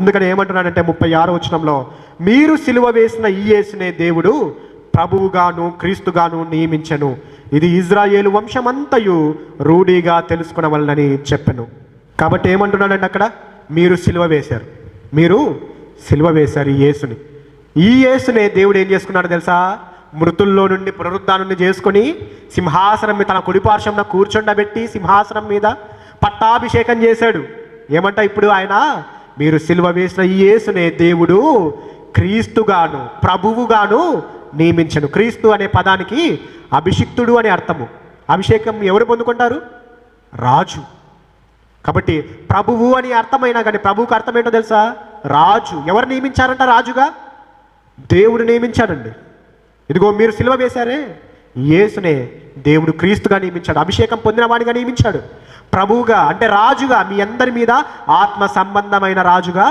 అందుకని ఏమంటున్నాడంటే ముప్పై ఆరు వచనంలో మీరు సిలువ వేసిన ఈ యేసునే దేవుడు ప్రభువుగాను క్రీస్తుగాను నియమించను. ఇది ఇజ్రాయేలు వంశమంతయు రూఢీగా తెలుసుకునవలనని చెప్పను. కాబట్టి ఏమంటున్నాడండి అక్కడ మీరు సిలువ వేశారు. మీరు సిలువ వేశారు ఈ యేసుని. ఈ యేసునే దేవుడు ఏం చేసుకున్నాడు తెలుసా? మృతుల్లో నుండి పునరుద్ధానుని చేసుకొని సింహాసనం మీద తన కుడిపార్శ్వంన కూర్చుండబెట్టి సింహాసనం మీద పట్టాభిషేకం చేశాడు. ఏమంట ఇప్పుడు ఆయన? మీరు సిలువ వేసిన ఈ యేసునే దేవుడు క్రీస్తుగాను ప్రభువుగాను నియమించను. క్రీస్తు అనే పదానికి అభిషిక్తుడు అనే అర్థము. అభిషేకం ఎవరు పొందుకుంటారు? రాజు. కాబట్టి ప్రభువు అని అర్థమైనా కానీ ప్రభువుకు అర్థం ఏంటో తెలుసా? రాజు. ఎవరు నియమించారంట రాజుగా? దేవుడు నియమించాడండి. ఇదిగో మీరు సిలువ వేశారే. యేసునే దేవుడు క్రీస్తుగా నియమించాడు. అభిషేకం పొందిన వాడిగా నియమించాడు. ప్రభువుగా అంటే రాజుగా మీ అందరి మీద ఆత్మ సంబంధమైన రాజుగా